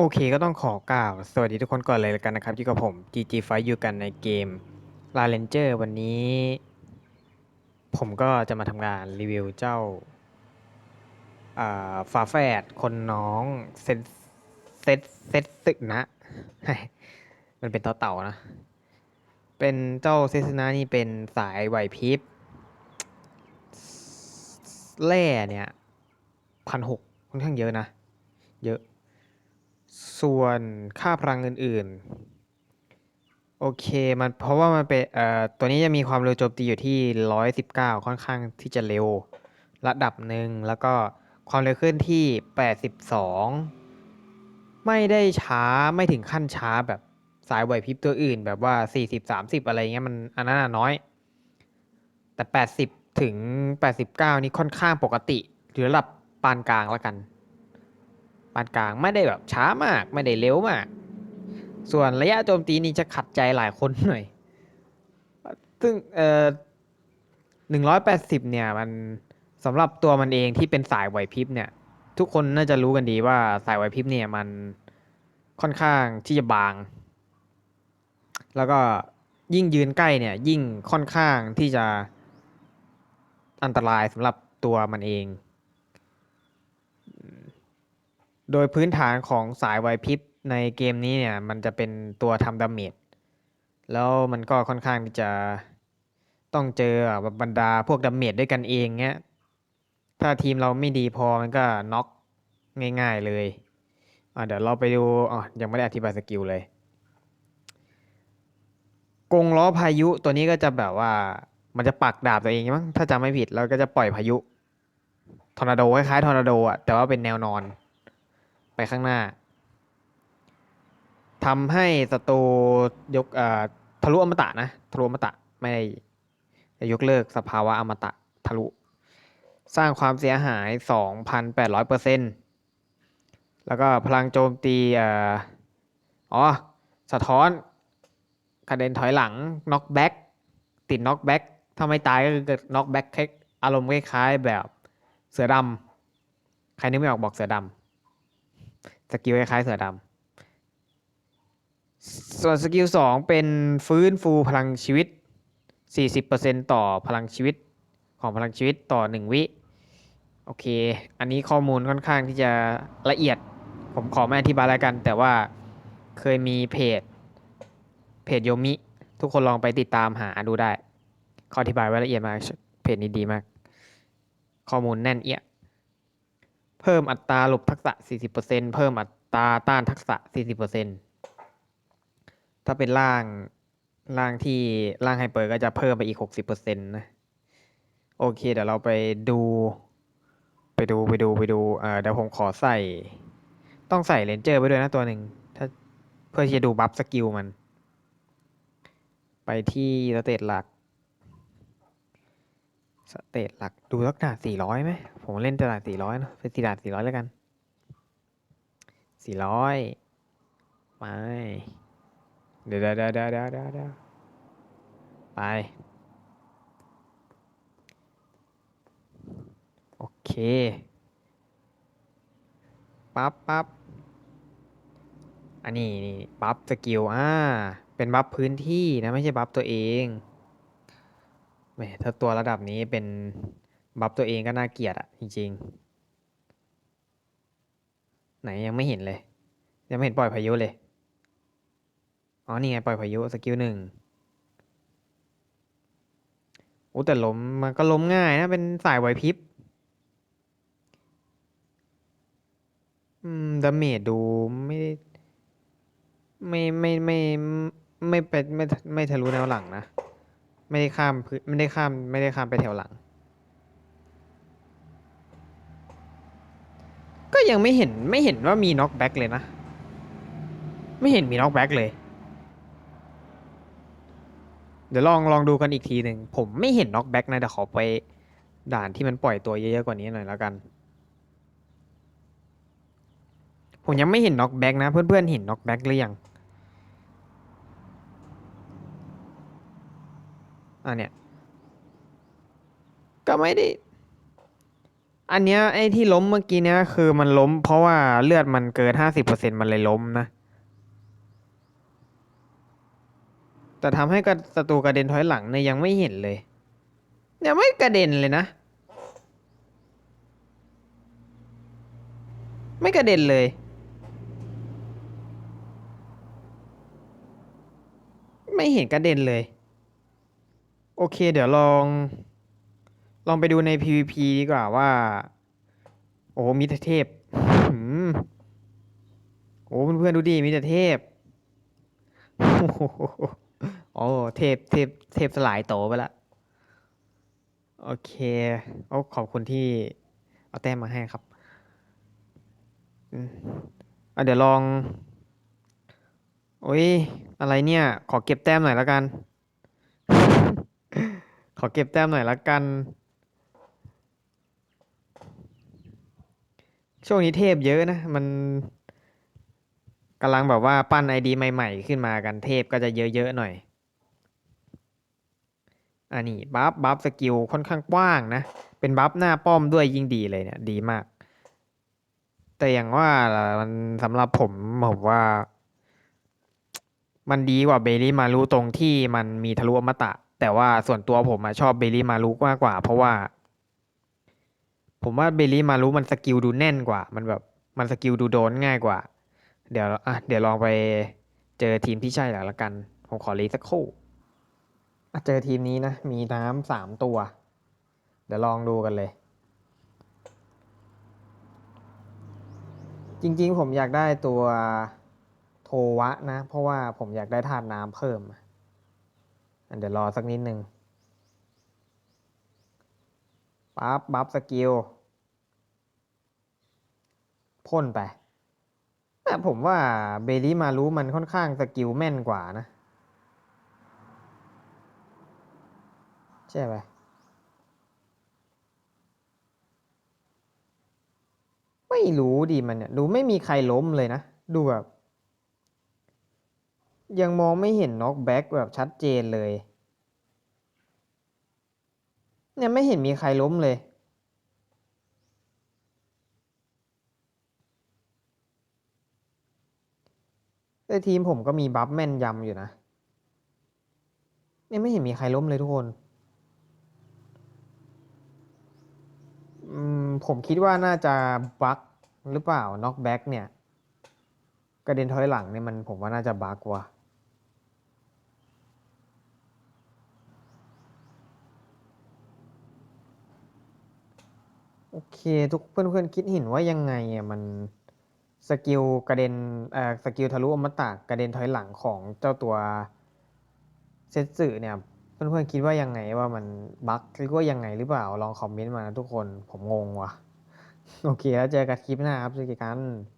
โอเคก็ต้องขอกล่าว สวัสดีทุกคนก่อนเลยแล้วกันนะครับอยู่กับผม GG Fight อยู่กันในเกม La Ranger วันนี้ ผมก็จะมาทำงานรีวิวเจ้าอ่าฝาแฝดคนน้อง เซนเซตเซตสึกนะ มันเป็นเต่าเต่านะ เป็นเจ้าเซสนานี่เป็นสายไหวพริบแร่เนี่ยพันหกค่อนข้างเยอะนะ เยอะ ส่วนค่าพลังอื่นๆ โอเคมันเพราะว่ามันเป็นเอ่อตัวนี้จะมีความเร็วโจมตีอยู่ที่ร้อยสิบเก้าค่อนข้างที่จะเร็ว ระดับหนึ่งแล้วก็ความเร็วขึ้นที่แปดสิบสองไม่ได้ช้าไม่ถึงขั้นช้าแบบสายไหวพริบตัวอื่น แบบว่าสี่สิบสามสิบอะไรเงี้ยมันอันนั้นนะน้อย แต่แปดสิบถึงแปดสิบเก้านี่ค่อนข้างปกติหรือระดับปานกลางแล้วกันานกลางไม่ได้แบบช้ามากไม่ได้เร็วมาก ส่วนระยะโจมตีนี่จะขัดใจหลายคนหน่อย ซึ่งเอ่อหนึ่งร้อยแปดสิบเนี่ยมันสำหรับตัวมันเองที่เป็นสายไหวพริบเนี่ย ทุกคนน่าจะรู้กันดีว่าสายไหวพริบเนี่ยมันค่อนข้างที่จะบาง แล้วก็ยิ่งยืนใกล้เนี่ยยิ่งค่อนข้างที่จะอันตรายสำหรับตัวมันเอง โดยพื้นฐานของสายไหวพริบในเกมนี้เนี่ย มันจะเป็นตัวทำดาเมจ แล้วมันก็ค่อนข้างที่จะต้องเจอแบบบรรดาพวกดาเมจด้วยกันเองเงี้ย ถ้าทีมเราไม่ดีพอมันก็น็อกง่ายๆเลยอะเดี๋ยวเราไปดูอ๋อยังไม่ได้อธิบายสกิลเลยกงล้อพายุตัวนี้ก็จะแบบว่ามันจะปักดาบตัวเองมั้งถ้าจำไม่ผิดแล้วก็จะปล่อยพายุทอร์นาโดคล้ายๆทอร์นาโดอะแต่ว่าเป็นแนวนอน ไปข้างหน้าทำให้ศัตรูยกเอ่อทะลุอมตะนะทะลุอมตะไม่ได้ยกเลิกสภาวะอมตะทะลุ สร้างความเสียหาย 2,800เปอร์เซ็นต์แล้วก็พลังโจมตีเอ่ออ๋อ สะท้อนกระเด็นถอยหลังน็อกแบ็กติดน็อกแบ็กถ้าไม่ตายก็คือเกิดน็อกแบ็กอารมณ์คล้ายๆแบบเสือดำใครนึกไม่ออกบอกเสือดำ สกิลคล้ายๆเสือดำส่วนสกิลสองเป็นฟื้นฟูพลังชีวิต 40%ต่อพลังชีวิตของพลังชีวิตต่อหนึ่งวิ โอเค อันนี้ข้อมูลค่อนข้างที่จะละเอียด ผมขอไม่อธิบายแล้วกัน แต่ว่าเคยมีเพจ เพจโยมิ ทุกคนลองไปติดตามหาดูได้ เขาอธิบายไว้ละเอียดมาก เพจนี้ดีมาก ข้อมูลแน่นเอียด เพิ่มอัตราหลบทักษะ 40%เพิ่มอัตราต้านทักษะ 40%ถ้าเป็นร่างร่างที่ร่างไฮเปอร์ก็จะเพิ่มไปอีก 60%นะ โอเค เดี๋ยวเราไปดู ไปดูไปดูไปดูเอ่อเดี๋ยวผมขอใส่ ต้องใส่เลนเจอร์ไปด้วยนะตัวหนึ่งถ้าเพื่อที่จะดูบัฟสกิลมัน ไปที่สเตตหลัก สเตตหลักดูสักด่านสี่ร้อยไหมผมเล่นต่ด่านสี่ร้อยเนอะเป็นสี่ด่านสี่ร้อยแล้วกันสี่ร้อยไปเดเดเดี๋ยวเดี๋ยวเดี๋ยวเดี๋ยวเดี๋ยวไป โอเคปั๊บปั๊บอันนี้นี่บัฟสกิลอ่าเป็นบัฟพื้นที่นะ ไม่ใช่บัฟตัวเอง แหมถ้าตัวระดับนี้เป็นบัฟตัวเองก็น่าเกลียดอะจริงๆ ไหนยังไม่เห็นเลย ยังไม่เห็นปล่อยพายุเลย อ๋อ นี่ไงปล่อยพายุสกิลหนึ่งโอ้แต่ล้มมันก็ล้มง่ายนะ เป็นสายไหวพริบอืมดาเมจดูไม่ได้ไม่ไม่ไม่ไม่ไปไม่ไม่ทะลุแนวหลังนะ ไม่ได้ข้ามพื้นไม่ได้ข้ามไม่ได้ข้ามไปแถวหลัง ก็ยังไม่เห็นไม่เห็นว่ามีน็อกแบ็กเลยนะ ไม่เห็นมีน็อกแบ็กเลย เดี๋ยวลองลองดูกันอีกทีหนึ่ง ผมไม่เห็นน็อกแบ็กนะเดี๋ยวขอไปด่านที่มันปล่อยตัวเยอะๆกว่านี้หน่อยแล้วกัน ผมยังไม่เห็นน็อกแบ็กนะ เพื่อนๆเห็นน็อกแบ็กหรือยัง อะเนี่ยก็ไม่ได้ อันเนี้ยไอ้ที่ล้มเมื่อกี้เนี้ยคือมันล้ม เพราะว่าเลือดมันเกินห้าสิบเปอร์เซ็นมันเลยล้มนะ แต่ทำให้กระศัตรูกระเด็นถอยหลังเนี่ยยังไม่เห็นเลยยังไม่กระเด็นเลยนะ ไม่กระเด็นเลยไม่เห็นกระเด็นเลย โอเค เดี๋ยวลอง ลองไปดูใน PVP ดีกว่าว่า โอ้มิตรเทพโอ้เพื่อนๆดูดิมิตรเทพโอ้โอ้เทพเทพเทพสลายโตไปละโอเคโอ้ขอบคุณที่เอาแต้มมาให้ครับอะเดี๋ยวลอง โอ้ยอะไรเนี่ย ขอเก็บแต้มหน่อยและกัน ขอเก็บแต้มหน่อยละกัน ช่วงนี้เทพเยอะนะ มันกำลังแบบว่าปั้นไอดีใหม่ๆ ขึ้นมากันเทพก็จะเยอะๆหน่อย อันนี้บัฟบัฟสกิลค่อนข้างกว้างนะ เป็นบัฟหน้าป้อมด้วยยิ่งดีเลยเนี่ยดีมาก แต่อย่างว่ามันสำหรับผมผมว่า มันดีกว่าเบลลี่มารุตรงที่มันมีทะลุอมตะ แต่ว่าส่วนตัวผมอะชอบเบลลี่มารุมากกว่า เพราะว่า ผมว่าเบลลี่มารุมันสกิลดูแน่นกว่า มันแบบมันสกิลดูโดนง่ายกว่า เดี๋ยวอะเดี๋ยวลองไปเจอทีมที่ใช่หลักละกัน ผมขอรีสักครู่อะเจอทีมนี้นะ มีน้ำสามตัว เดี๋ยวลองดูกันเลย จริงๆ ผมอยากได้ตัวโทวะนะ เพราะว่าผมอยากได้ธาตุน้ำเพิ่ม เดี๋ยวรอสักนิดหนึ่งปั๊บบัฟสกิลพ่นไป แต่ผมว่าเบลลี่มารู้มันค่อนข้างสกิลแม่นกว่านะ ใช่ไหมไม่รู้ดิมันเนี่ย ดูไม่มีใครล้มเลยนะ ดูแบบ ยังมองไม่เห็นน็อกแบ็กแบบชัดเจนเลย เนี่ยไม่เห็นมีใครล้มเลย แต่ทีมผมก็มีบัฟแม่นยำอยู่นะ เนี่ยไม่เห็นมีใครล้มเลยทุกคนอืมผมคิดว่าน่าจะบั๊กหรือเปล่าน็อกแบ็กเนี่ย กระเด็นถอยหลังเนี่ยมันผมว่าน่าจะบั๊กว่ะ โอ เค ทุกเพื่อนๆคิดเห็นว่ายังไงอะมันสกิลกระเด็นเอ่อสกิลทะลุอมตะกระเด็นถอยหลังของเจ้าตัวเซตสึเนี่ยเพื่อนๆคิดว่ายังไงว่ามันบั๊กหรือว่ายังไงหรือเปล่าลองคอมเมนต์มานะทุกคนผมงงว่ะ โอเคแล้วเจอกันคลิปหน้าครับสวัสดีกัน